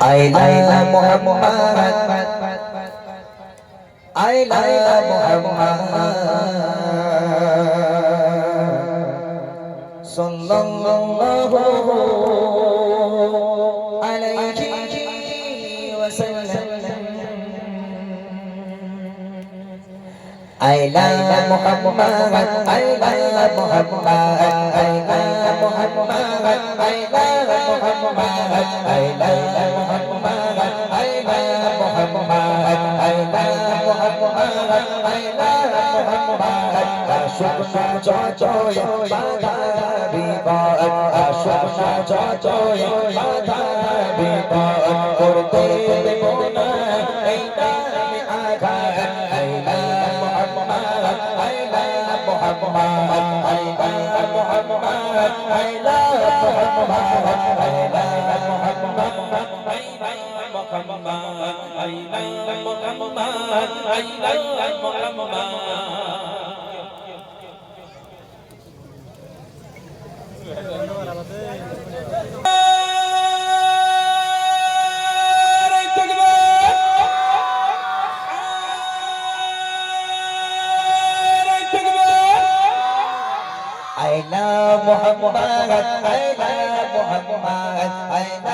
আইলা মোহাম্মদ আইলা মোহাম্মদ সাল্লাল্লাহু আলাইহি ওয়াসাল্লাম আইলা মোহাম্মদ আইলা Mohammad Ashwagandha Joy Bada Biba Ashwagandha Joy Bada Biba Urte Mona Aina Aga Aina Muhammad Aina Muhammad Aina Muhammad Aina Muhammad Aina Muhammad Aina Muhammad Aina محمد أين محمد محمد أين محمد أين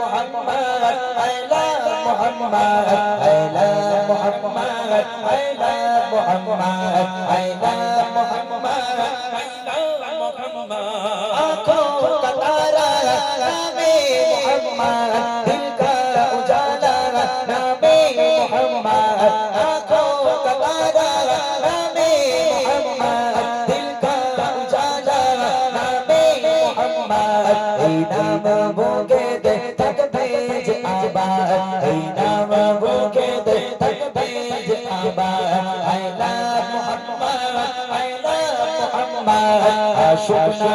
محمد اي محمد أين Mohammad আইলা মোহাম্মদ আইলা মোহাম্মদ আইলা মোহাম্মদ আঁখো কতারা নামে মোহাম্মদ দিল কা উজালা নামে মোহাম্মদ আঁখো কতারা নামে মোহাম্মদ দিল কা উজালা নামে মোহাম্মদ এই নাম ভোগে শুকনা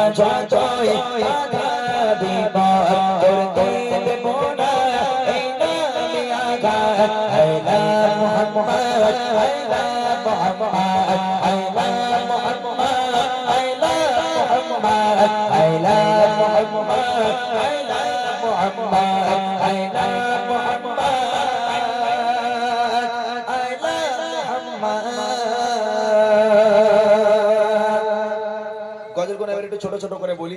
জয় আধা বিপদ, তোর দেব মোনা আমি আঘা আইলা মোহাম্মদ আইলা মোহাম্মদ আইলা মোহাম্মদ আইলা মোহাম্মদ আইলা মোহাম্মদ আইলা মোহাম্মদ দেখুন একটু ছোট ছোট করে বলি